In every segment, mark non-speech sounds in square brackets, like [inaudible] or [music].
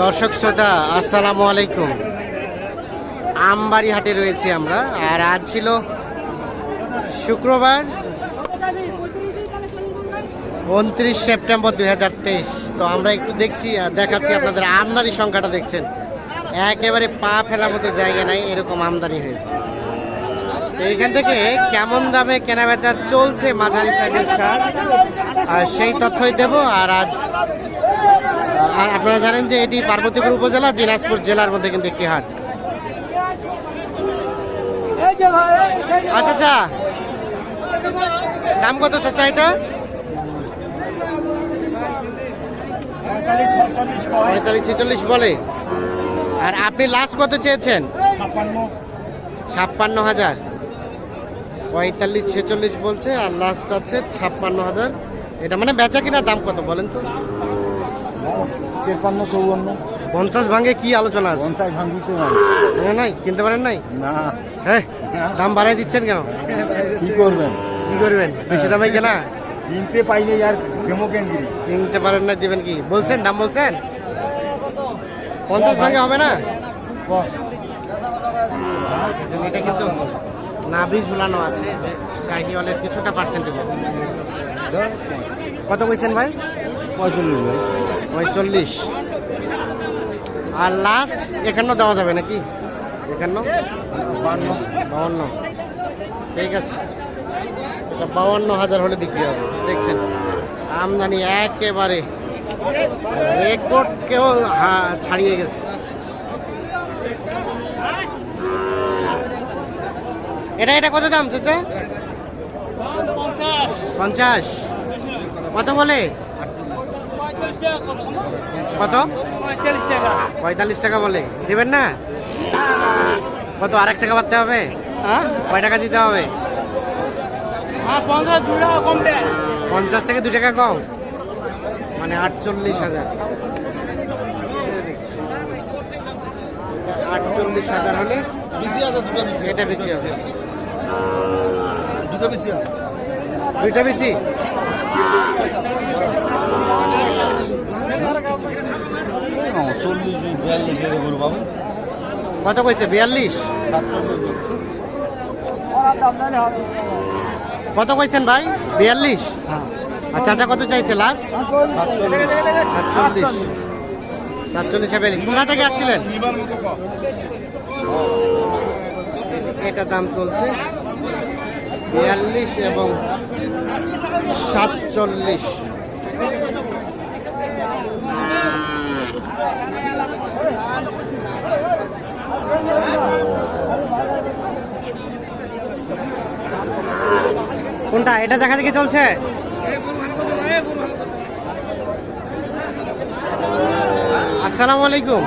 দর্শক শ্রোতা, আসসালামু আলাইকুম। আমবাড়ি হাটে রয়েছি আমরা, আর আজ ছিল শুক্রবার উনত্রিশ সেপ্টেম্বর দুই তো আমরা একটু দেখছি দেখাচ্ছি আপনাদের আমদানি সংখ্যাটা দেখছেন। একেবারে পা ফেলার মতো জায়গা নাই, এরকম আমদানি হয়েছে। এইখান থেকে কেমন দামে কেনাবেচা চলছে মাঝারি সাইজের সার? আর সেই তথ্যই দেব, আর আজ আর আপনারা জানেন যে এটি পার্বতীপুর উপজেলা, দিনাজপুর জেলার মধ্যে কিন্তু একটি হাট। আচ্ছা আচ্ছা। দাম কত চাচা এটা? পঁয়তাল্লিশ, ছেচল্লিশ বলে। আর আপনি লাস্ট কত চেয়েছেন? ছাপ্পান্ন হাজার। পঁয়তাল্লিশ, ছেচল্লিশ বলছে, আর লাস্ট চাচ্ছে ছাপ্পান্ন হাজার। এটা মানে বেচা কিনা দাম কত বলেন তো? তেপান্ন পঞ্চাশ ভাঙে কি আলোচনা আছে? পঞ্চাশ নাই? কিনতে পারেন নাই? না। হ্যাঁ? দাম বাড়াই দিচ্ছেন কেন? কি করবেন? কি করবেন? বেশি দামে কেনা কিনতে আর ডেমো কেন্দ্রি কিনতে পারেন না দিবেন কি? বলছেন দাম বলছেন? পঞ্চাশ ভাঙে হবে না? এটা কিন্তু নাভি ঝুলানো আছে যে কিছুটা পার্সেন্টেজ আছে। কত কইছেন ভাই? পঁয়তাল্লিশ ভাই। পঁয়তাল্লিশ। আর লাস্ট একান্ন দেওয়া যাবে নাকি? একান্ন? বান্ন বাউন্ন। ঠিক আছে। বাউন্ন হাজার হলে বিক্রি হবে, দেখছেন? আমদানি একেবারে রেকর্ড কেউ ছাড়িয়ে গেছে। এটা এটা কত দাম, চাচা? পঞ্চাশ। কত বলে? কত? পঁয়তাল্লিশ টাকা বলে। দেবেন না? কত? আরেক টাকা বাড়তে হবে? কয় টাকা দিতে হবে? পঞ্চাশ থেকে দু টাকা কম? মানে আটচল্লিশ হাজার। আটচল্লিশ হাজার হলে এটা বিক্রি হবে। দুটো বেশি আছে। দুইটা বেচি? কত কইছে? বিয়াল্লিশ? কত কইছেন ভাই? বিয়াল্লিশ? আর আচ্ছা কত চাইছে লাস্ট সাতচল্লিশ। সাতচল্লিশে কোথা থেকে আসছিলেন? এটা দাম চলছে বিয়াল্লিশ এবং সাতচল্লিশ। কোনটা? এটা দেখা দেখি চলছে? আসসালামু আলাইকুম।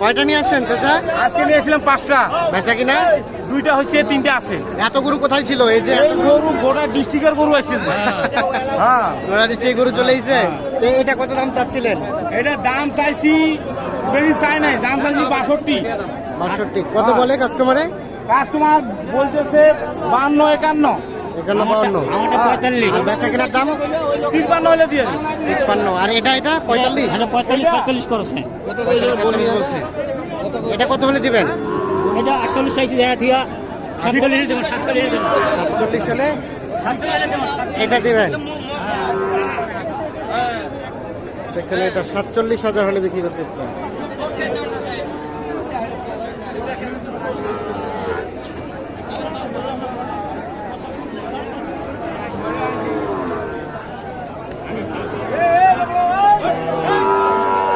কয়টা নিয়ে আসছেন চাচা? আজকে নিয়েছিলাম পাঁচটা। বেচা কিনা? দুইটা হচ্ছে তিনটা আছে। এত গরু কোথায় ছিল? এই যে গরু? গোটা ডিস্ট্রিক্টের গরু আছে হ্যাঁ। দিচ্ছে এই গরু চলে এসেছে। তো এটা কত দাম চাচ্ছিলেন? এটা দাম চাইছি বেশি চাই নাই দাম চাইছি বাষট্টি। বাষট্টি। কত বলে কাস্টমারে কাস্টমার বলতেছে বান্ন একান্ন। একান্ন বাউন্ন। পঁয়তাল্লিশ। বেচা কেনার দাম? তিপ্পান্ন হলে দিয়ে তিপ্পান্ন। আর এটা এটা পঁয়তাল্লিশ? এটা পঁয়তাল্লিশ সাতচল্লিশ করেছে বলছে। এটা কত হলে দিবেন? এটা আটচল্লিশ চাইছি জায়গা থেকে সাতচল্লিশ দেবো সাতচল্লিশ সাতচল্লিশ হলে এটা দিবেন। এটা সাতচল্লিশ হাজার হলে বিক্রি করতে চান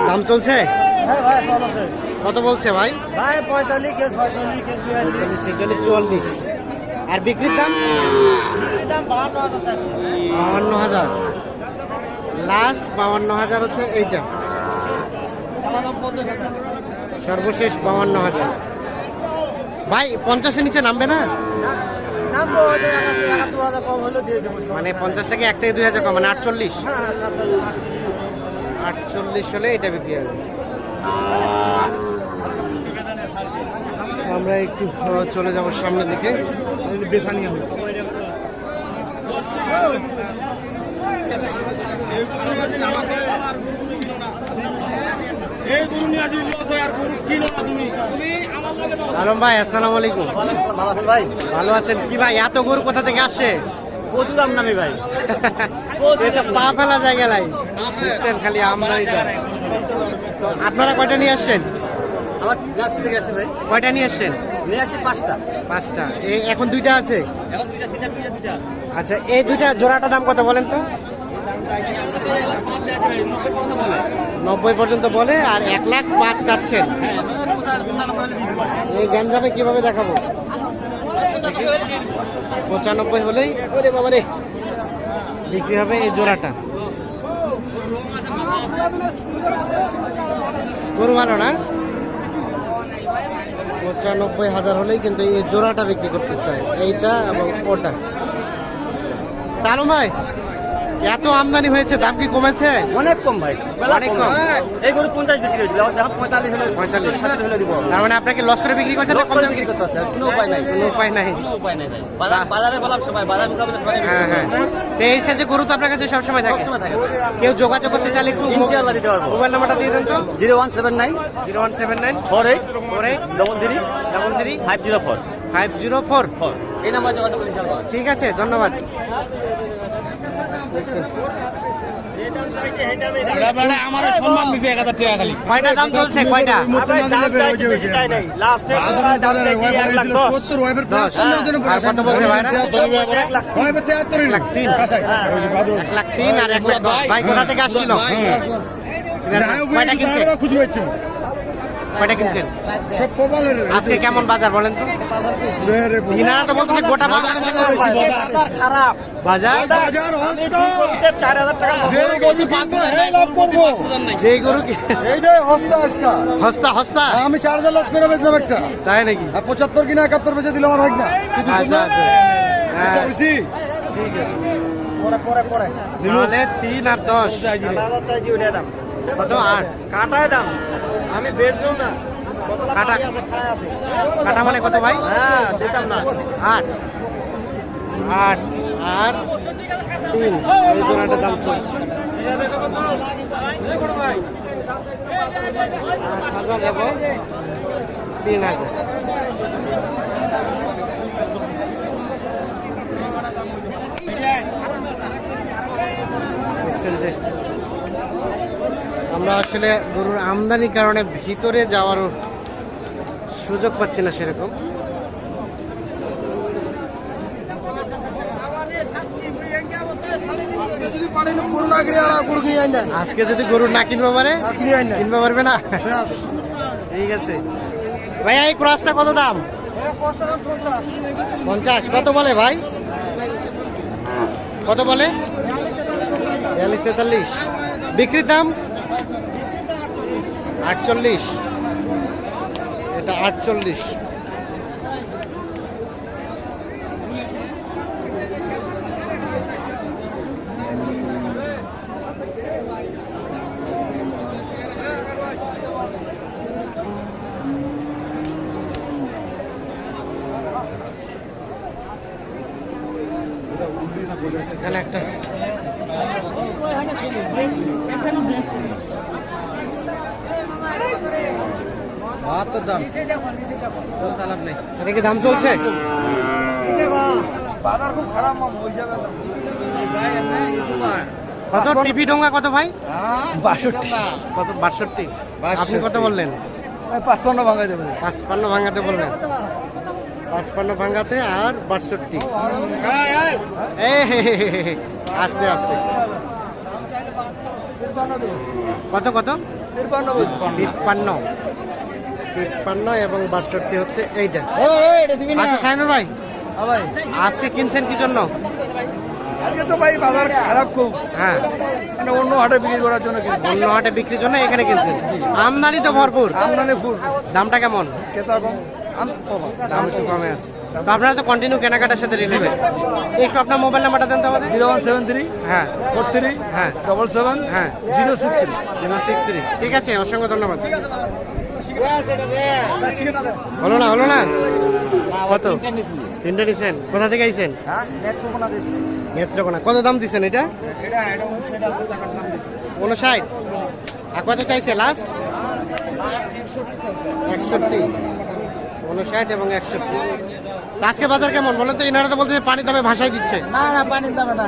দাম চলছে? হ্যাঁ কত বলছে ভাই? ভাই পঁয়তাল্লিশ ছেচল্লিশ চুয়াল্লিশ। আর বিক্রির দাম? দাম বাহান্ন হাজার চারশো। বাউান্ন হাজার। লাস্ট বাউান্ন হাজার হচ্ছে এইটা। সর্বশেষ বাউান্ন হাজার। ভাই পঞ্চাশের নিচে নামবে না? মানে পঞ্চাশ থেকে এক থেকে দুই হাজার কম মানে আটচল্লিশ? হ্যাঁ হ্যাঁ আটচল্লিশ হলে এটা বিক্রি হবে। আমরা একটু চলে যাব সামনের দিকে। এই গরু নিয়ে যদি লস হয় আর গরু কিনো না তুমি? তুমি আমার লগে আলম ভাই আসসালামু আলাইকুম। ভালো আছেন ভাই। ভালো আছেন? কি ভাই এত গরু কোথা থেকে আসছে? প্রচুর আমদানি ভাই। [laughs] এটা পা ফেলা জায়গা দেখছেন খালি তো। আপনারা কয়টা নিয়ে আসছেন? আমার গাছ থেকে আসে ভাই। কয়টা নিয়ে আসছেন? নিয়ে আসি পাঁচটা। পাঁচটা। এই এখন দুইটা আছে? এখন দুইটা তিনটা দুইটা দুইটা আচ্ছা এই দুইটা জোড়াটা দাম কত বলেন তো? নব্বই পর্যন্ত বলে আর এক লাখ পাঁচ চাচ্ছেন। এই গ্যাঞ্জামে কীভাবে দেখাবো? পঁচানব্বই হলেই ওরে বাবা রে বিক্রি হবে এই জোড়াটা। গরু ভালো না? পঁচানব্বই হাজার হলেই কিন্তু এই জোড়াটা বিক্রি করতে চাই এইটা এবং ওটা। তালু ভাই এত আমদানি হয়েছে দাম কি কমেছে? অনেক কম ভাই অনেক কম। এই গরু পঞ্চাশ বিক্রি হয়েছিল পঁয়তাল্লিশ হলে পঁয়তাল্লিশ। হলে দিব। তার মানে আপনাকে লস করে বিক্রি করছে কম বিক্রি করতে হচ্ছে কোনো উপায় নাই। কোনো উপায় নাই। কোনো উপায় নাই ভাই। বাজারে বললাম সবাই বাজার মোকাবিলা সবাই হ্যাঁ হ্যাঁ। তো এই সাইজে গরু তো আপনার কাছে সবসময় থাকে। কেউ যোগাযোগ করতে চাইলে একটু ইনশাআল্লাহ দিতে পারব। মোবাইল নাম্বারটা দিয়ে দেন তো। Zero one seven nine zero one seven nine four eight four eight double three double three five zero four. Five zero four. Four. এই নাম্বার যোগাযোগ ঠিক আছে ধন্যবাদ। এক লাখ তিন। এক লাখ তিন। আর এক লাখ ভাই কোথা থেকে আসছিল? কয়টা কিনছেন কয়টা কিনছেন? আজকে কেমন বাজার বলেন তো? তো বলছে গোটা বাজার খারাপ। বাজার? চার হাজার টাকা যে গরু কি হস্তা হস্তা হস্তা? আমি চার হাজার লস করে বেচলাম একটা। তাই নাকি? পঁচাত্তর কিনা একাত্তর বেচে দিল আমার ভাগ না কিন্তু আচ্ছা আচ্ছা। ঠিক আছে। পরে পরে পরে। তিন আর দশ। কত? আট। কাটায় দাম। আমি বেচবো না। কাটা। কাটা মানে কত ভাই? হ্যাঁ দিতাম না। আট। আট আর তিন। এই জোড়াটা দাম আট হাজার এবং তিন হাজার যে। আমরা আসলে গরুর আমদানির কারণে ভিতরে যাওয়ার সুযোগ পাচ্ছি না সেরকম। আজকে যদি গরু না কিনবো পারে আর কিনে আইন পারবে না? ঠিক আছে। ভাইয়া এই ক্রসটা কত দাম? পঞ্চাশ। কত বলে ভাই? কত বলে? বিয়াল্লিশ তেতাল্লিশ। বিক্রির দাম? আটচল্লিশ। এটা আটচল্লিশ এখানে একটা এটা কি দাম চলছে? কত টিভি ডোঙ্গা কত ভাই? বাষট্টি। কত বাষট্টি? আপনি কত বললেন? পাঁচপান্ন দেবে পাঁচপান্ন ভাঙাতে বললেন। পাঁচপান্ন ভাঙাতে আর বাষট্টি। আস্তে আস্তে। কত কত? তিপ্পান্ন তিপ্পান্ন এবং বাষট্টি হচ্ছে এইটা আচ্ছা সাইনুর ভাই আজকে কিনছেন কি জন্য? আজকে তো ভাই বাজার খারাপ খুব। হ্যাঁ। মানে অন্য হাটে বিক্রি করার জন্য অন্য হাটে বিক্রির জন্য এখানে কিনছেন। আমদানি তো ভরপুর। আমদানি ফুল দামটা কেমন? ক্রেতা কম। আছে। দাম একটু কমে আছে। তো আপনারা তো কন্টিনিউ কেনাকাটার সাথে রিলেটেড একটু আপনার মোবাইল নাম্বারটা দেন তো আমাদের। Zero one seven three. হ্যাঁ। Four three. হ্যাঁ। Double seven. হ্যাঁ। Zero six three. Zero six three. ঠিক আছে অসংখ্য ধন্যবাদ। হলো না হলো না? কত? তিনটা নিছেন। কোথা থেকে আইছেন? হ্যাঁ নেত্রকোনা কত দাম দিচ্ছেন এটা? উনষাট আর কত চাইছে লাস্ট একষট্টি। উনষাট এবং একষট্টি। আজকে বাজার কেমন? বলেন তো এনারা তো বলতে পানি দামে ভাসাই দিচ্ছে। না না পানির দামে না।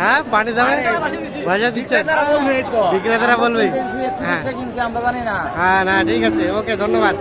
হ্যাঁ পানি দামে ভাসাই দিচ্ছে? বিক্রেতারা বলবে হ্যাঁ। আমরা জানি না। হ্যাঁ না ঠিক আছে ওকে ধন্যবাদ।